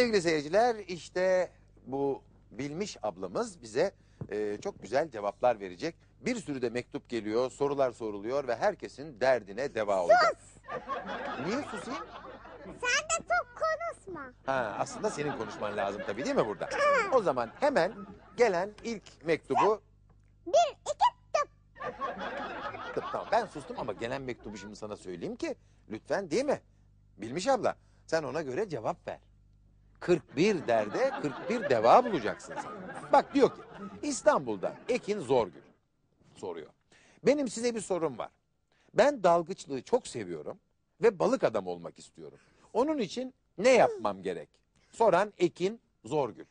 Sevgili seyirciler işte bu bilmiş ablamız bize e, çok güzel cevaplar verecek. Bir sürü de mektup geliyor, sorular soruluyor ve herkesin derdine deva olacak. Niye susayım? Sen de çok konuşma. Ha, aslında senin konuşman lazım tabii değil mi burada? O zaman hemen gelen ilk mektubu... Bir, iki, tıp. Tıp, Tamam ben sustum ama gelen mektubu şimdi sana söyleyeyim ki lütfen değil mi? Bilmiş abla sen ona göre cevap ver. 41 derde 41 deva bulacaksın sen. Bak diyor ki İstanbul'da Ekin Zorgül soruyor. Benim size bir sorum var. Ben dalgıçlığı çok seviyorum ve balık adam olmak istiyorum. Onun için ne yapmam gerek? Soran Ekin Zorgül.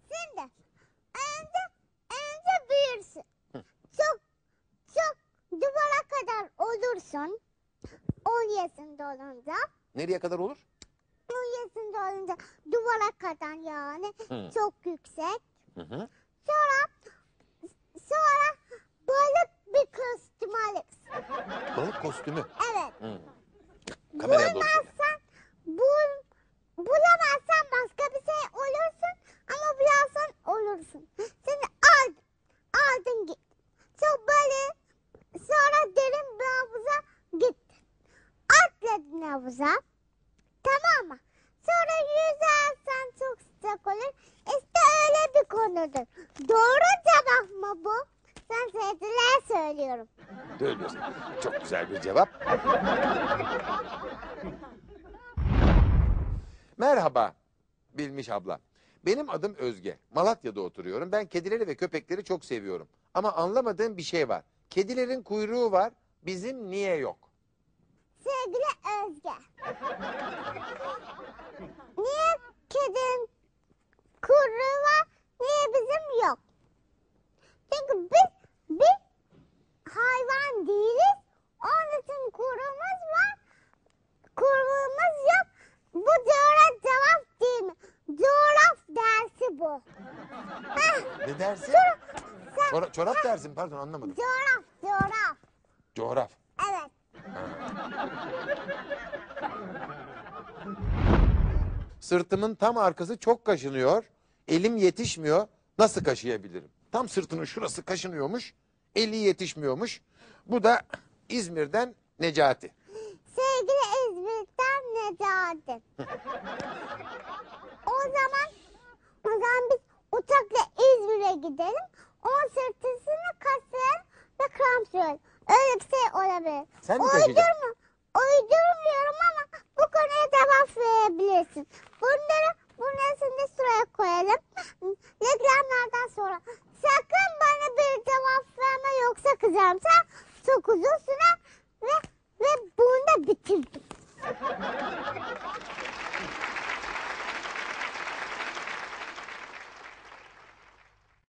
Şimdi önce, önce büyürsün. Çok, çok duvara kadar olursun. 10 yaşında olunca. Nereye kadar olur? 10 yaşında olunca duvara kadar yani. Hı. Çok yüksek. Hı hı. Sonra, sonra balık bir kostüm alırsın. Balık kostümü. Evet. Hı. Kameraya doğru söyle. Bulamazsan, bul, bulamazsan başka bir şey olursun ama bularsan olursun. Şimdi aldın, aldın git. Sonra böyle, sonra derin bir havuza gittin. Atladın havuza, tamam mı? Sonra yüzersen çok sıcak olur. İşte konudur. Doğru cevap mı bu? Sen seyirciler söylüyorum. Söylüyorsun. Çok güzel bir cevap. Merhaba Bilmiş abla. Benim adım Özge. Malatya'da oturuyorum. Ben kedileri ve köpekleri çok seviyorum. Ama anlamadığım bir şey var. Kedilerin kuyruğu var. Bizim niye yok? Sevgili Özge. Niye kedinin kuyruğu var, niye bizim yok? Çünkü biz bir hayvan değiliz. Onun için kuyruğumuz var. Kuyruğumuz yok. Bu coğraf cevap değil mi? Coğraf dersi bu. Heh, Ne dersin? sen, Çora- çorap dersin pardon anlamadım. coğraf, coğraf. Coğraf. Evet. Sırtımın tam arkası çok kaşınıyor. Elim yetişmiyor. Nasıl kaşıyabilirim? Tam sırtının şurası kaşınıyormuş. Eli yetişmiyormuş. Bu da İzmir'den Necati. Sevgili İzmir'den Necati. o zaman o zaman biz uçakla İzmir'e gidelim. Onun sırtısını kasayalım ve kramp sürelim. Öyle bir şey olabilir. Sen mi taşıyacaksın? Uydurma. Uydurmuyorum ama bu konuya cevap verebilirsin. Bunları bunların şimdi sıraya koyalım. Reklamlardan sonra. Sakın bana bir cevap Sen çok uzun süre ve, ve bunu da bitirdim.